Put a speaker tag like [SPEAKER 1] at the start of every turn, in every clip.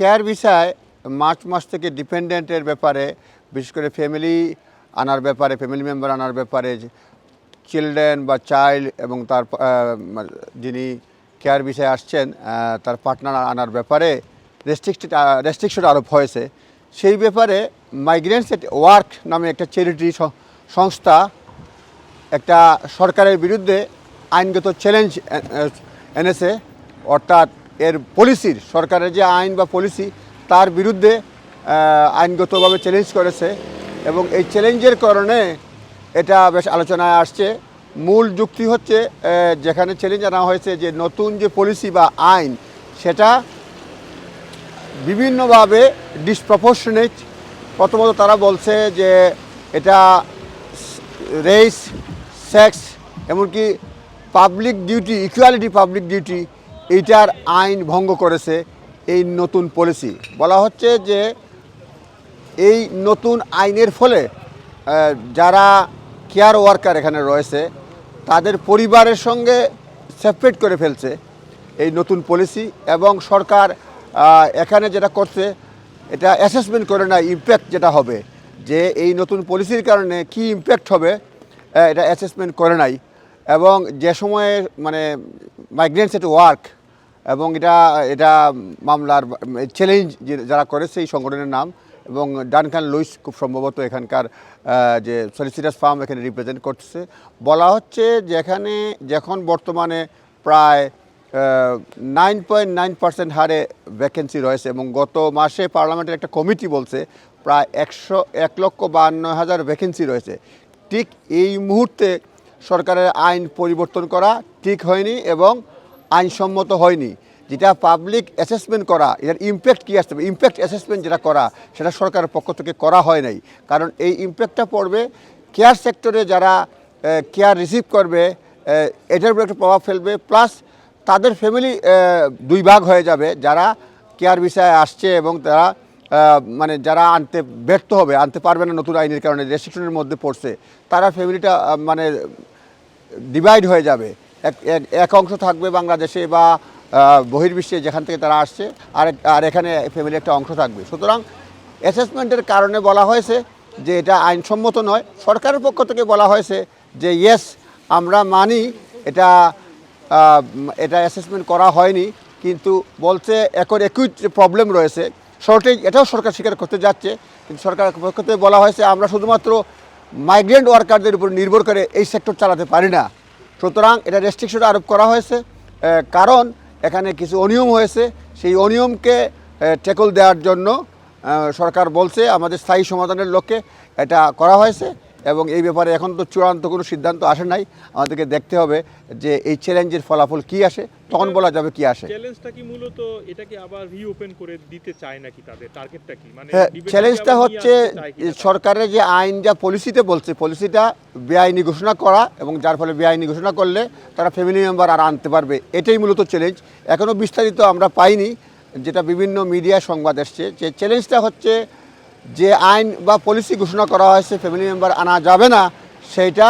[SPEAKER 1] Care ভিসায় March মাস থেকে ডিপেন্ডেন্টের ব্যাপারে, বিশেষ করে ফ্যামিলি আনার ব্যাপারে ফ্যামিলি মেম্বার আনার ব্যাপারে চিলড্রেন বা চাইল্ড এবং তার যিনি কেয়ার বিষয়ে আসছেন তার পার্টনার আনার ব্যাপারে রেস্ট্রিক্টেড রেস্ট্রিকশন আরোপ হয়েছে। সেই ব্যাপারে মাইগ্রেন্টস ওয়ার্ক নামে একটা চ্যারিটি সংস্থা একটা সরকারের বিরুদ্ধে আইনগত চ্যালেঞ্জ এনেছে। অর্থাৎ এর পলিসির সরকারের যে আইন বা পলিসি তার বিরুদ্ধে আইনগতভাবে চ্যালেঞ্জ করেছে এবং এই চ্যালেঞ্জের কারণে এটা বেশ আলোচনায় আসছে। মূল যুক্তি হচ্ছে যেখানে চ্যালেঞ্জ আনা হয়েছে যে নতুন যে পলিসি বা আইন, সেটা বিভিন্নভাবে ডিসপ্রপোর্শনেট প্রথমত তারা বলছে যে এটা রেস সেক্স এমনকি public duty equality public duty এইটার আইন ভঙ্গ করেছে এই নতুন পলিসি। বলা হচ্ছে যে এই নতুন আইনের ফলে যারা কেয়ার ওয়ার্কার এখানে রয়েছে, তাদের পরিবারের সঙ্গে সেপারেট করে ফেলছে এই নতুন পলিসি এবং সরকার এখানে যেটা করছে, এটা অ্যাসেসমেন্ট করে না ইম্প্যাক্ট যেটা হবে, যে এই নতুন পলিসির কারণে কি ইম্প্যাক্ট হবে এটা অ্যাসেসমেন্ট করে নাই। এবং যে সময়ে মানে মাইগ্রেন্টস এট ওয়ার্ক এবং এটা এটা মামলার চ্যালেঞ্জ যারা করেছে এই সংগঠনের নাম এবং ডানকান লুইস খুব সম্ভবত এখানকার যে সলিসিটাস ফার্ম এখানে রিপ্রেজেন্ট করছে বলা হচ্ছে যেখানে যখন বর্তমানে প্রায় নাইন পয়েন্ট নাইন পার্সেন্ট হারে ভ্যাকেন্সি রয়েছে এবং গত মাসে পার্লামেন্টের একটা কমিটি বলছে প্রায় একশো, এক লক্ষ বান্ন হাজার ভ্যাকেন্সি রয়েছে। ঠিক এই মুহূর্তে সরকারের আইন পরিবর্তন করা ঠিক হয়নি এবং আইনসম্মত হয়নি। যেটা পাবলিক অ্যাসেসমেন্ট করা, এটার ইম্প্যাক্ট কী আসতে হবে ইম্প্যাক্ট অ্যাসেসমেন্ট যেটা করা, সেটা সরকারের পক্ষ থেকে করা হয় নাই। কারণ এই ইম্প্যাক্টটা পড়বে কেয়ার সেক্টরে যারা কেয়ার রিসিভ করবে এটার উপর একটা প্রভাব ফেলবে। প্লাস তাদের ফ্যামিলি দুই ভাগ হয়ে যাবে। যারা কেয়ার বিষয়ে আসছে এবং তারা মানে যারা আনতে ব্যর্থ হবে, আনতে পারবে না নতুন আইনের কারণে রেস্ট্রিকশনের মধ্যে পড়ছে, তারা ফ্যামিলিটা মানে ডিভাইড হয়ে যাবে। এক অংশ থাকবে বাংলাদেশে বা বহির্বিশ্বে যেখান থেকে তারা আসছে, আর আর এখানে ফ্যামিলি একটা অংশ থাকবে। সুতরাং অ্যাসেসমেন্টের কারণে বলা হয়েছে যে এটা আইনসম্মত নয়। সরকারের পক্ষ থেকে বলা হয়েছে যে ইয়েস আমরা মানি এটা এটা অ্যাসেসমেন্ট করা হয়নি, কিন্তু বলছে এখন একই প্রবলেম রয়েছে শর্টেজ এটাও সরকার স্বীকার করতে যাচ্ছে, কিন্তু সরকারের পক্ষ থেকে বলা হয়েছে আমরা শুধুমাত্র মাইগ্রেন্ট ওয়ার্কারদের উপর নির্ভর করে এই সেক্টর চালাতে পারি না। সুতরাং এটা রেস্ট্রিকশন আরোপ করা হয়েছে। কারণ এখানে কিছু অনিয়ম হয়েছে। সেই অনিয়মকে টেকল দেওয়ার জন্য সরকার বলছে, আমাদের স্থায়ী সমাধানের লক্ষ্যে এটা করা হয়েছে। এবং এই ব্যাপারে এখন তো চূড়ান্ত কোনো সিদ্ধান্ত আসে নাই। আমাদেরকে দেখতে হবে যে এই চ্যালেঞ্জের ফলাফল কি আসে তখন বলা যাবে কি আসে।
[SPEAKER 2] চ্যালেঞ্জটা কি মূলত এটাকে আবার রিওপেন করে দিতে চায় নাকি তাদের? টার্গেটটা কি? মানে
[SPEAKER 1] হ্যাঁ চ্যালেঞ্জটা হচ্ছে? সরকারের যে আইন যা পলিসিতে বলছে পলিসিটা বেআইনি ঘোষণা করা এবং যার ফলে বেআইনি ঘোষণা করলে তারা ফ্যামিলি মেম্বার আর আনতে পারবে এটাই মূলত চ্যালেঞ্জ এখনও বিস্তারিত আমরা পাইনি যেটা বিভিন্ন মিডিয়া সংবাদ এসছে যে চ্যালেঞ্জটা হচ্ছে যে আইন বা পলিসি ঘোষণা করা হয়েছে ফ্যামিলি মেম্বার আনা যাবে না, সেইটা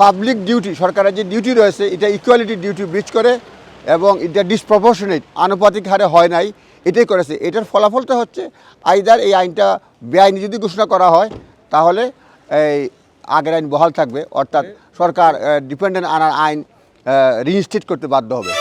[SPEAKER 1] পাবলিক ডিউটি সরকারের যে ডিউটি রয়েছে, এটা ইকুয়ালিটি ডিউটি ব্রিচ করে এবং এটা ডিসপ্রপোর্শনেট আনুপাতিক হারে হয় নাই, এটাই করেছে। এটার ফলাফলটা হচ্ছে আইদার এই আইনটা বেআইনি যদি ঘোষণা করা হয়, তাহলে এই আগের আইন বহাল থাকবে, অর্থাৎ সরকার ডিপেন্ডেন্ট আনার আইন রিইনস্টেট করতে বাধ্য হবে।